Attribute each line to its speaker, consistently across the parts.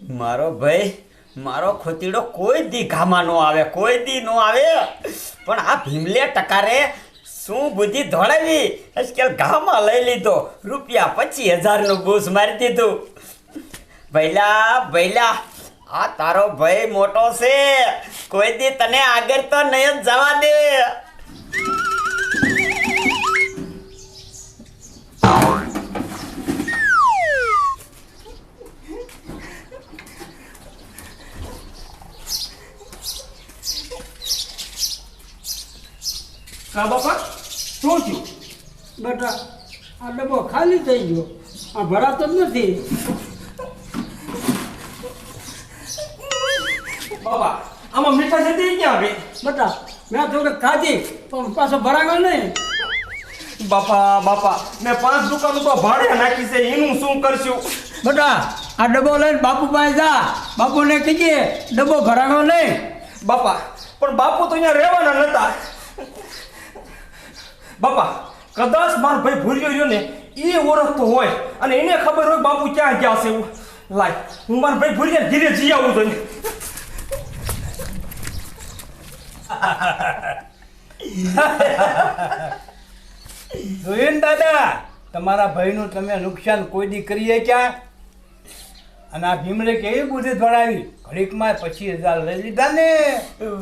Speaker 1: મારો ભાઈ, મારો ખોતીડો કોઈ દી ઘામાં નો આવે, કોઈ દી નો આવે. પણ આ ભીમલે ટકારે શું બુદ્ધિ ધોળાવી? આજકાલ ઘામાં લઈ લીધો. રૂપિયા પચીસ હજારનું બૂસ મારી દીધું. ભૈલા ભૈલા આ તારો ભાઈ મોટો છે. કોઈ દી તને આગળ તો નહીં જવા દે.
Speaker 2: કા બાપા? શું થયું?
Speaker 3: બેટા આ ડબ્બો ખાલી થઈ ગયો. આ ભરાતો જ નથી.
Speaker 2: બાપા આમાં મીઠા છે ક્યાં ગઈ
Speaker 3: બેટા મેં થોડું ખાધી પણ પાછો ભરાગો નહીં.
Speaker 2: બાપા બાપા મેં પાંચ દુકાનો તો ભાડે નાખી છે એનું શું કરશું?
Speaker 3: બેટા આ ડબ્બો લઈને બાપુ પાસે જા. બાપુને કહીએ ડબ્બો ભરાવ્યો નહીં.
Speaker 2: બાપા પણ બાપુ તો અહીંયા રહેવાના નતા. બાપા કદાચ મારો ભાઈ ભૂલ્યો રહ્યો ને એ ઓળખતો હોય અને એને ખબર હોય બાપુ ક્યાં ગયા છે એવું. લાય હું મારા ભાઈ ભૂલ્યા ધીરે જઈ આવું તો
Speaker 4: જોયું દાદા તમારા ભાઈનું તમે નુકસાન કોઈ દી કરીએ ક્યાં? અને આ ભીમરે કેવી બુદ્ધિ ધોળાવી ઘડીકમાં પછી હજાર લઈ લીધા ને?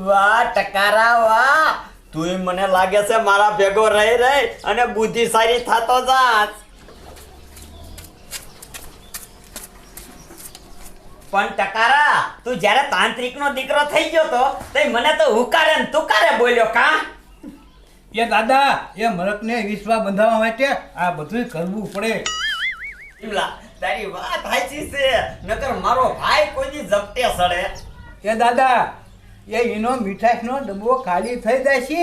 Speaker 1: વાહ ટકારા વાહ. તું મને લાગે છે મારા ભેગો રહી રહી અને બુદ્ધિશાળી થતો જાત. પણ ટકારા તું જ્યારે તાંત્રિક નો દીકરો થઈ ગયો તો તે મને તો હુકારે ને તુકારે બોલ્યો કા?
Speaker 4: એ દાદા એ મરકને વિશ્વા બંધાવવા માટે આ બધું કરવું પડે.
Speaker 1: ઇમલા તારી વાત સાચી છે નકર મારો ભાઈ કોઈ દી જપટે સડે.
Speaker 4: એ દાદા એ એનો મીઠાઈનો ડબ્બો ખાલી થઈ જાય છે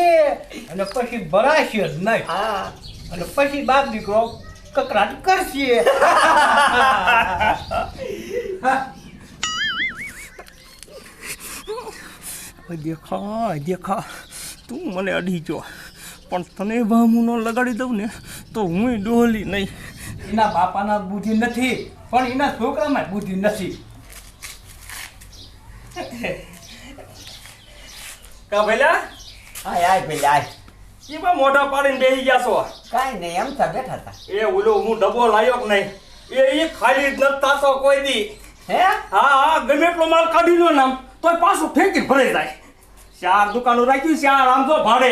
Speaker 4: અને પછી ભરાશે જ નહીં.
Speaker 1: હા.
Speaker 4: અને પછી બાપ દીકરો કકરાટ કરશે.
Speaker 2: દેખા દેખા તું મને અડી જો પણ તને ભામુનો ન લગાડી દઉં ને તો હું ડોલી નહીં.
Speaker 4: એના બાપાના બુદ્ધિ નથી પણ એના છોકરામાં બુદ્ધિ નથી.
Speaker 2: કા ભેલા?
Speaker 1: આય આય પેલી આય.
Speaker 2: એમાં મોઢા પાડીને બેસી ગયા છો?
Speaker 1: કાંઈ નહીં એમ થા બેઠા હતા.
Speaker 2: એ ઓલો હું ડબ્બો લાયો કે નહીં? એ એ ખાલી જ થતો કોઈ દી.
Speaker 1: હે?
Speaker 2: હા હા ગમે એટલો માલ કાઢી લો ને આમ તોય પાછું ફેંકી ભરાઈ જાય. ચાર દુકાનો રાખ્યું ચાર આમ તો ભાડે.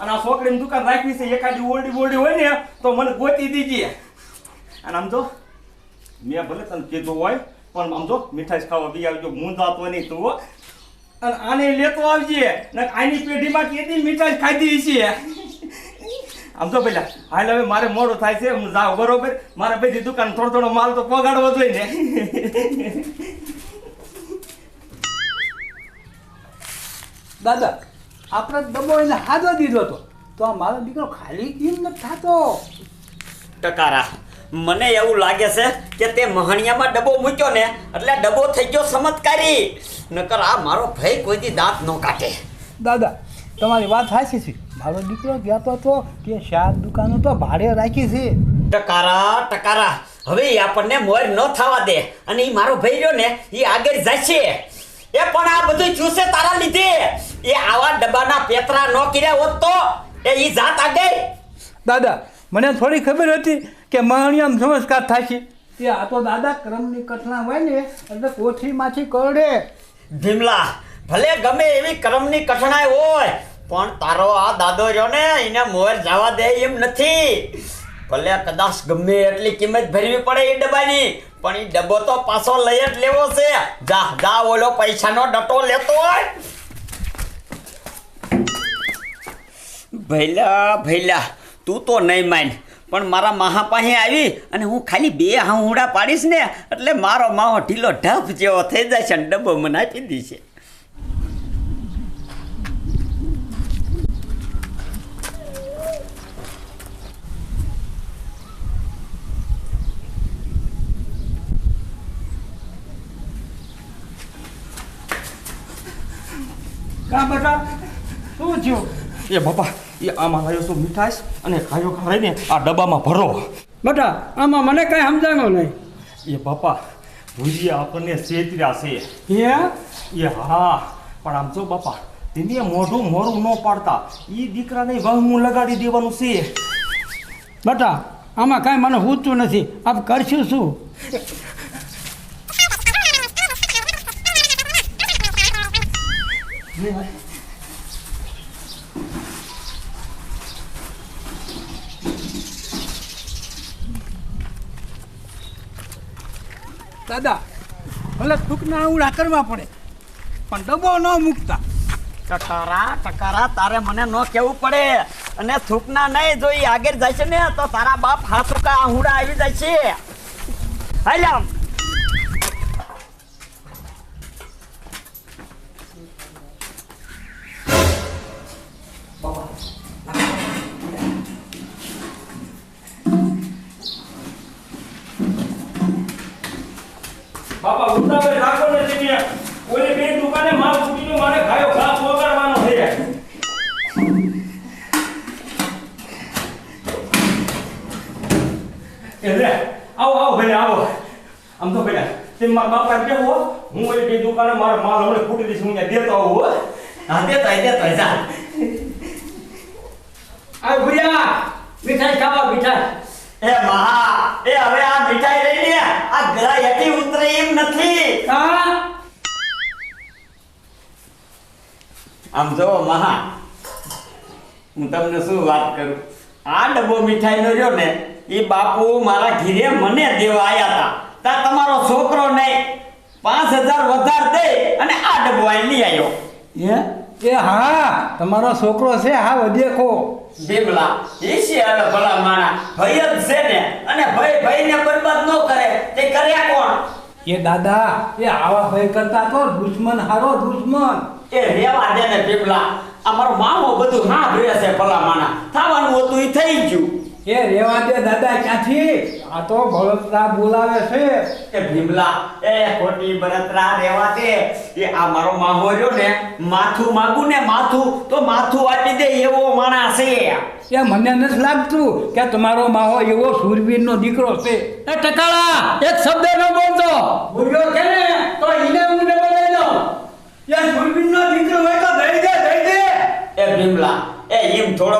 Speaker 2: અને આ છોકરીની દુકાન રાખવી છે એકાદી ઓરડી બોરડી હોય ને તો મને ગોતી દીજીએ અને આમ તો મેં ભલે તને કીધું હોય પણ આમ તો મીઠાઈ ખાવા બી આવજો મૂંધાતો નહીં તું. અને આને લેતો આવજે. ને આની પેઢીમાં કેટલી મીઠાઈ ખાધી છે આમ તો પેલા હાલ હવે મારે મોડો થાય છે હું જાઉં બરોબર? મારે બધી દુકાન થોડો થોડો માલ તો પગાડવો જોઈએ ને.
Speaker 4: દાદા આપણે ડબ્બો એને હાથો દીધો હતો. તો આ મારો દીકરો ખાલી કેમ નથી થતો?
Speaker 1: ટકારા મને એવું લાગે છે કે તે મહણિયામાં ડબ્બો મૂક્યો ને એટલે ડબ્બો થઈ ગયો ચમત્કારી નકર આ મારો ભાઈ કોઈ દી દાંત ન કાઢે.
Speaker 4: દાદા તમારી વાત સાચી છે. મારો દીકરો કહેતો હતો કે શાક દુકાનો તો ભાડે રાખી છે.
Speaker 1: ટકારા ટકારા. હવે એ આપણને મોર ન થવા દે. અને એ મારો ભાઈ રહ્યો ને એ આગળ જશે. એ પણ આ બધું ચૂસે તારા લીધે. એ આવા ડબ્બાના પેતરા ન કર્યા હોત તો એ ઈ જાત આગળ.
Speaker 4: દાદા મને થોડી ખબર હતી કે મહાણિયામ સંસ્કાર થશે એ આ તો દાદા ક્રમની કથના હોય ને એટલે કોઠીમાંથી કરડે.
Speaker 1: ભીમલા, ભલે ગમે એવી કર્મની કઠણાઈ હોય, પણ તારો આ દાદો રહ્યો ને, એને મોર જવા દે એમ નથી. ભલે કદાચ ગમે એટલી કિંમત ભરવી પડે એ ડબ્બાની, પણ એ ડબ્બો તો પાછો લઈ જ લેવો છે. જા જા, ઓલો પૈસાનો ડટો લેતો હોય. ભૈલા ભૈલા, તું તો નહીં માન. પણ મારા માહા પાસે આવી અને હું ખાલી બે હાંહુડા પાડીશ ને એટલે મારો માહો ઢીલો ઢપ જેવો થઈ જાય છે અને ડબ્બો મને આપી દેશે.
Speaker 4: કા બેટા? શું થયું?
Speaker 2: એ બાપા એ આમાં લાવ્યો છું મીઠાશ અને ખાયો ખાઈને આ ડબ્બામાં ભરો.
Speaker 3: બટા આમાં મને કાંઈ સમજાણો નહીં.
Speaker 2: એ બાપા ભૂરિયા આપણને છેતર્યા છે.
Speaker 3: હે?
Speaker 2: એ હા પણ આમ જો બાપા તેને મોઢું મોરું ન પાડતા એ દીકરાને વહમું લગાડી દેવાનું છે.
Speaker 3: બટા આમાં કાંઈ મને હૂતું નથી. આપ કરશું શું? દાદા, ભલે થૂકના ઉડા કરવા પડે, પણ ડબ્બો ન મૂકતા.
Speaker 1: ટકારા ટકારા, તારે મને ન કેવું પડે. અને થૂકના નહીં જોઈ આગળ જાય છે ને, તો તારા બાપ હાથુકા હુડા આવી જાય છે
Speaker 2: તો મારા બાપા હો હું એ બે દુકાને મારો માલ હમણાં ફૂટી દઈશ હું અહીંયા દેતો આવું હો.
Speaker 1: હા દે તો દેતો જા.
Speaker 3: આ ભુરિયા મીઠાઈ ખાવા મીઠાઈ.
Speaker 1: એ મહા એ હવે આ મીઠાઈ લઈ લે. આ ગળા યતી ઉતરે એમ નથી.
Speaker 3: હા?
Speaker 1: આમ જો મહા હું તમને શું વાત કરું? આ ડબ્બો મીઠાઈનો રહ્યો ને એ બાપુ મારા ઘીરે મને દેવા આવ્યા હતા. તા તમારો છોકરો નહીં પાંચ હજાર વધાર દે અને આ ડબ્બો અહીં લઈ આવ્યો હે?
Speaker 4: એ હા તમારો છોકરો છે હા વધેખો
Speaker 1: બિમલા એ છે હવે ભલા માણા ભાઈ જ છે ને. અને ભાઈ ભયને બરબાદ ન કરે. તે કર્યા કોણ?
Speaker 4: એ દાદા એ આવા ભય કરતા તો દુશ્મન હારો દુશ્મન.
Speaker 1: એ રેવા દે ને બિમલા અમારો મામો બધું હા ભરે છે ભલા માણા થવાનું હતું એ થઈ ગયું.
Speaker 4: એ રેવા દે દાદા ક્યાંથી? આ તો બળતરા બોલાવે છે.
Speaker 1: કે ભીમલા એ ખોટી બળતરા રેવા દે. એ આ મારો માહો રહ્યો ને માથું માગું ને માથું તો માથું આપી દે એવો માણસ છે.
Speaker 4: એ મને નથી લાગતું કે તમારો માહો એવો સુરવીરનો દીકરો છે.
Speaker 3: એ ટકાળા એક શબ્દ ન બોલતો ભૂરિયો કે ને તો ઈને હું ડબ્બો લઈ લઉં
Speaker 4: એ સુરવીરનો દીકરો હોય તો દઈ દે દઈ દે
Speaker 1: એ ભીમલા એ એમ થોડો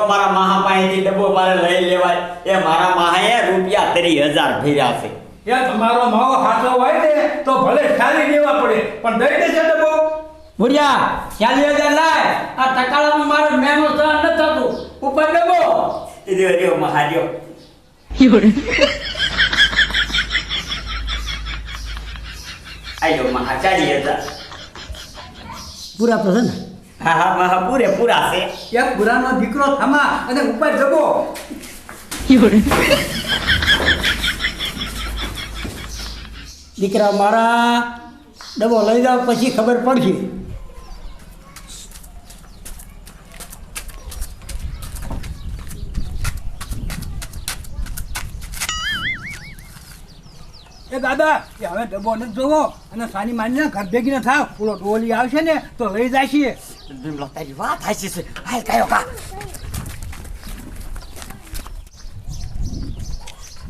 Speaker 1: મારા ડબ્બો મારે લઈ લેવાય. એ મારા માહે રૂપિયા ત્રી હજાર ભર્યા છે.
Speaker 4: એ તમારો માવો હાથો હોય ને તો ભલે ખાલી દેવા પડે પણ દઈ દેશે ડબ્બો.
Speaker 3: ભૂરિયા ચાલી હજાર લાય. આ ટકાળામાં મારે મેનો સહન ન થતું. ઉપર ડબ્બો.
Speaker 1: એ રહ્યો રહ્યો મહા રહ્યો. આયો મહા ચાલી હજાર.
Speaker 3: પૂરા તો છે ને?
Speaker 4: ઉપર
Speaker 3: દીકરા મારા ડબો લઈ જાવ પછી ખબર પડશે.
Speaker 4: એ દાદા, એ હવે ડબ્બો નથી જોવો. અને સાની માની ઘર ભેગી ને થાવ. પૂરો ટોલી આવશે ને, તો લઈ જાય છે
Speaker 1: ભીમલા તારી વાત હાચી છે હાલ કાયો કા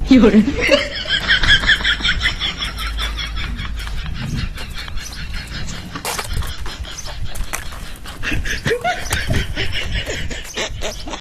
Speaker 5: 有人，